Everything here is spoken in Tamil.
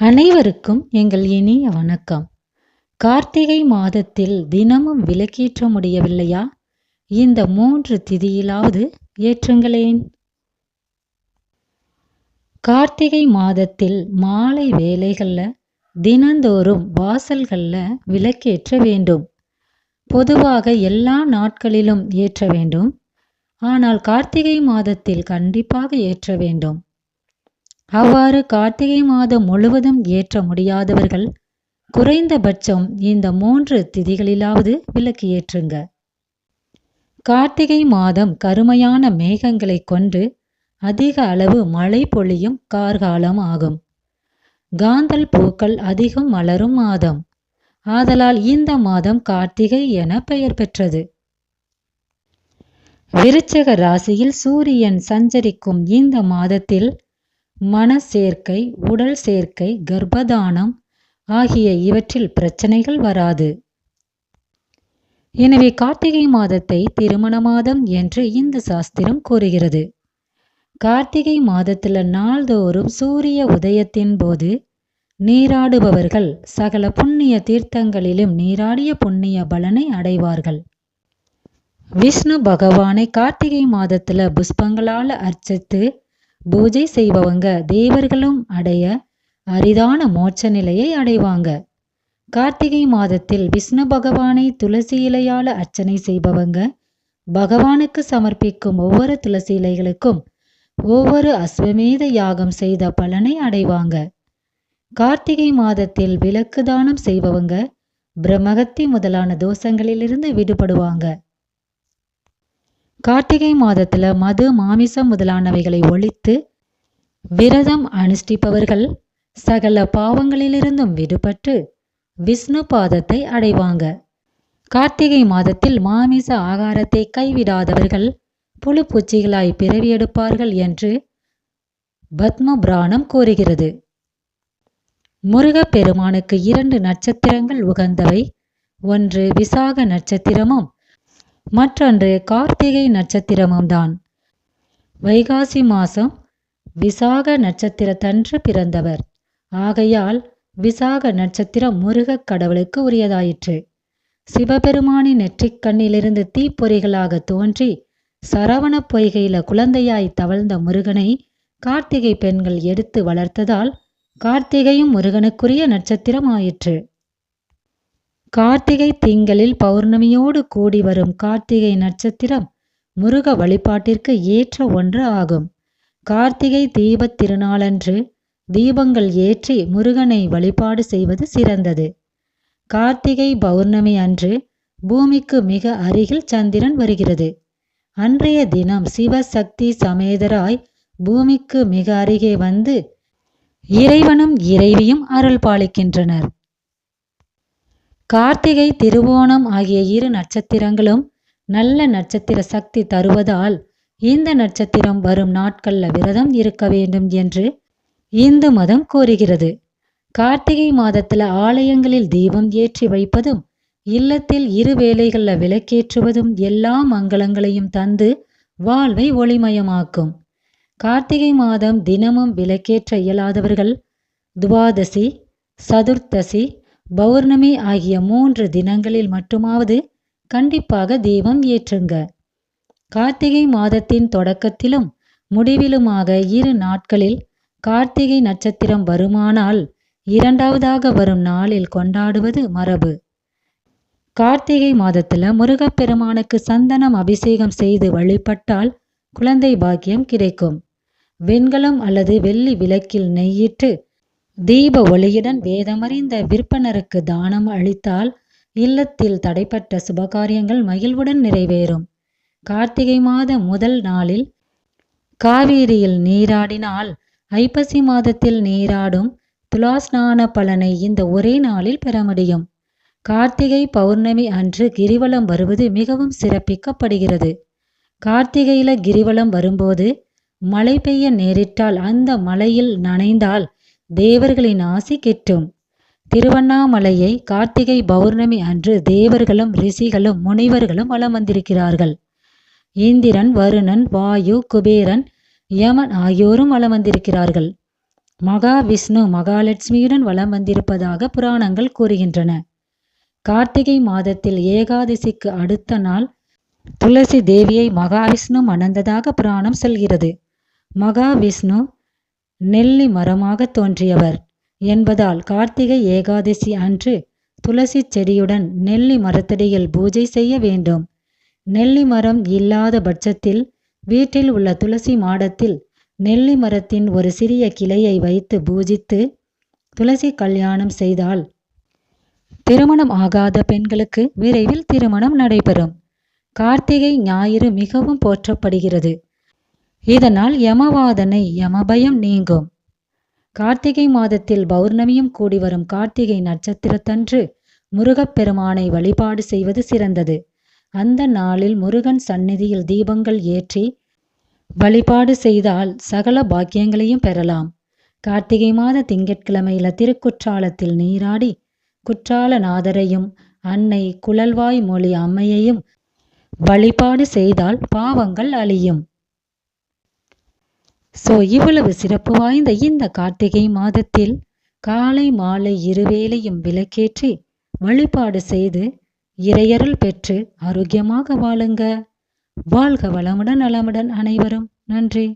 அனைவருக்கும் எங்கள் இனிய வணக்கம். கார்த்திகை மாதத்தில் தினமும் விலக்கேற்ற முடியவில்லையா? இந்த மூன்று திதியிலாவது ஏற்றுங்களேன். கார்த்திகை மாதத்தில் மாலை வேலைகளில் தினந்தோறும் வாசல்களில் விலக்கேற்ற வேண்டும். பொதுவாக எல்லா நாட்களிலும் ஏற்ற வேண்டும். ஆனால் கார்த்திகை மாதத்தில் கண்டிப்பாக ஏற்ற வேண்டும். அவ்வாறு கார்த்திகை மாதம் முழுவதும் ஏற்ற முடியாதவர்கள் குறைந்தபட்சம் இந்த மூன்று திதிகளிலாவது விளக்கு ஏற்றுங்க. கார்த்திகை மாதம் கருமையான மேகங்களை கொண்டு அதிக அளவு மழை பொழியும் கார்காலம் ஆகும். காந்தல் பூக்கள் அதிகம் மலரும் மாதம். ஆதலால் இந்த மாதம் கார்த்திகை என பெயர் பெற்றது. விருச்சக ராசியில் சூரியன் சஞ்சரிக்கும் இந்த மாதத்தில் மன சேர்க்கை உடல் சேர்க்கை கர்ப்பதானம் ஆகிய இவற்றில் பிரச்சனைகள் வராது. எனவே கார்த்திகை மாதத்தை திருமண மாதம் என்று இந்து சாஸ்திரம் கூறுகிறது. கார்த்திகை மாதத்துல நாள்தோறும் சூரிய உதயத்தின் போது நீராடுபவர்கள் சகல புண்ணிய தீர்த்தங்களிலும் நீராடிய புண்ணிய பலனை அடைவார்கள். விஷ்ணு பகவானை கார்த்திகை மாதத்துல புஷ்பங்களால அர்ச்சித்து பூஜை செய்பவங்க தேவர்களும் அடைய அரிதான மோட்ச நிலையை அடைவாங்க. கார்த்திகை மாதத்தில் விஷ்ணு பகவானை துளசி இலையால அர்ச்சனை செய்பவங்க பகவானுக்கு சமர்ப்பிக்கும் ஒவ்வொரு துளசி இலைகளுக்கும் ஒவ்வொரு அஸ்வமேத யாகம் செய்த பலனை அடைவாங்க. கார்த்திகை மாதத்தில் விளக்கு தானம் செய்பவங்க பிரம்மகத்தி முதலான தோஷங்களிலிருந்து விடுபடுவாங்க. கார்த்திகை மாதத்தில் மது மாமிசம் முதலானவைகளை ஒழித்து விரதம் அனுஷ்டிப்பவர்கள் சகல பாவங்களிலிருந்தும் விடுபட்டு விஷ்ணு பாதத்தை அடைவாங்க. கார்த்திகை மாதத்தில் மாமிச ஆகாரத்தை கைவிடாதவர்கள் புழு பூச்சிகளாய் பிறவி எடுப்பார்கள் என்று பத்ம புராணம் கூறுகிறது. முருகப் பெருமானுக்கு இரண்டு நட்சத்திரங்கள் உகந்தவை ஒன்று விசாக நட்சத்திரமும் மற்றொன்று கார்த்திகை நட்சத்திரமும் தான் வைகாசி மாசம் விசாக நட்சத்திரத்தன்று பிறந்தவர். ஆகையால் விசாக நட்சத்திரம் முருகக் கடவுளுக்கு உரியதாயிற்று. சிவபெருமானின் நெற்றிக் கண்ணிலிருந்து தீப்பொறிகளாக தோன்றி சரவண பொய்கையில குழந்தையாய் தவழ்ந்த முருகனை கார்த்திகை பெண்கள் எடுத்து வளர்த்ததால் கார்த்திகையும் முருகனுக்குரிய நட்சத்திரம் ஆயிற்று கார்த்திகை திங்களில் பௌர்ணமியோடு கூடி வரும் கார்த்திகை நட்சத்திரம் முருக வழிபாட்டிற்கு ஏற்ற ஒன்று ஆகும். கார்த்திகை தீபத் திருநாளன்று தீபங்கள் ஏற்றி முருகனை வழிபாடு செய்வது சிறந்தது. கார்த்திகை பௌர்ணமி அன்று பூமிக்கு மிக அருகில் சந்திரன் வருகிறது. அன்றைய தினம் சிவசக்தி சமேதராய் பூமிக்கு மிக அருகே வந்து இறைவனும் இறைவியும் அருள் பாலிக்கின்றனர் கார்த்திகை திருவோணம் ஆகிய இரு நட்சத்திரங்களும் நல்ல நட்சத்திர சக்தி தருவதால் இந்த நட்சத்திரம் வரும் நாட்கள்ல விரதம் இருக்க வேண்டும் என்று இந்து மதம் கூறுகிறது. கார்த்திகை மாதத்துல ஆலயங்களில் தீபம் ஏற்றி வைப்பதும் இல்லத்தில் இரு வேளைகள்ல விளக்கேற்றுவதும் எல்லா மங்களங்களையும் தந்து வாழ்வை ஒளிமயமாக்கும். கார்த்திகை மாதம் தினமும் விளக்கேற்ற இயலாதவர்கள் துவாதசி சதுர்த்தசி பௌர்ணமி ஆகிய மூன்று தினங்களில் மட்டுமாவது கண்டிப்பாக தீபம் ஏற்றுங்க. கார்த்திகை மாதத்தின் தொடக்கத்திலும் முடிவிலுமாக இரு நாட்களில் கார்த்திகை நட்சத்திரம் வருமானால் இரண்டாவதாக வரும் நாளில் கொண்டாடுவது மரபு. கார்த்திகை மாதத்துல முருகப்பெருமானுக்கு சந்தனம் அபிஷேகம் செய்து வழிபட்டால் குழந்தை பாக்கியம் கிடைக்கும். வெண்கலம் அல்லது வெள்ளி விளக்கில் நெய்யிட்டு தீப ஒளியுடன் வேதமறிந்த விற்பனருக்கு தானம் அளித்தால் இல்லத்தில் தடைப்பட்ட சுபகாரியங்கள் மகிழ்வுடன் நிறைவேறும். கார்த்திகை மாத முதல் நாளில் காவேரியில் நீராடினால் ஐப்பசி மாதத்தில் நீராடும் துலாஸ்நான பலனை இந்த ஒரே நாளில் பெற முடியும். கார்த்திகை பௌர்ணமி அன்று கிரிவலம் வருவது மிகவும் சிறப்பிக்கப்படுகிறது. கார்த்திகையில கிரிவலம் வரும்போது மழை பெய்ய நேரிட்டால் அந்த மலையில் நனைந்தால் தேவர்களின் ஆசி கிட்டும். திருவண்ணாமலையை கார்த்திகை பௌர்ணமி அன்று தேவர்களும் ரிஷிகளும் முனிவர்களும் வலம் வந்திருக்கிறார்கள். இந்திரன் வருணன் வாயு குபேரன் யமன் ஆகியோரும் வலம் வந்திருக்கிறார்கள். மகாவிஷ்ணு மகாலட்சுமியுடன் வலம் வந்திருப்பதாக புராணங்கள் கூறுகின்றன. கார்த்திகை மாதத்தில் ஏகாதசிக்கு அடுத்த நாள் துளசி தேவியை மகாவிஷ்ணு மணந்ததாக புராணம் சொல்கிறது. மகாவிஷ்ணு நெல்லி மரமாக தோன்றியவர் என்பதால் கார்த்திகை ஏகாதசி அன்று துளசி செடியுடன் நெல்லி மரத்தடியில் பூஜை செய்ய வேண்டும். நெல்லி மரம் இல்லாத பட்சத்தில் வீட்டில் உள்ள துளசி மாடத்தில் நெல்லி மரத்தின் ஒரு சிறிய கிளையை வைத்து பூஜித்து துளசி கல்யாணம் செய்தால் திருமணம் ஆகாத பெண்களுக்கு விரைவில் திருமணம் நடைபெறும். கார்த்திகை ஞாயிறு மிகவும் போற்றப்படுகிறது. இதனால் யமவாதனை யமபயம் நீங்கும். கார்த்திகை மாதத்தில் பௌர்ணமியும் கூடி வரும் கார்த்திகை நட்சத்திரத்தன்று முருகப்பெருமானை வழிபாடு செய்வது சிறந்தது. அந்த நாளில் முருகன் சந்நிதியில் தீபங்கள் ஏற்றி வழிபாடு செய்தால் சகல பாக்கியங்களையும் பெறலாம். கார்த்திகை மாத திங்கட்கிழமையில திருக்குற்றாலத்தில் நீராடி குற்றாலநாதரையும் அன்னை குழல்வாய் மொழி அம்மையையும் வழிபாடு செய்தால் பாவங்கள் அழியும். ஸோ இவ்வளவு சிறப்பு வாய்ந்த இந்த கார்த்திகை மாதத்தில் காலை மாலை இருவேளையும் விளக்கேற்றி வழிபாடு செய்து இறையருள் பெற்று ஆரோக்கியமாக வாழுங்க. வாழ்க வளமுடன் நலமுடன் அனைவரும். நன்றி.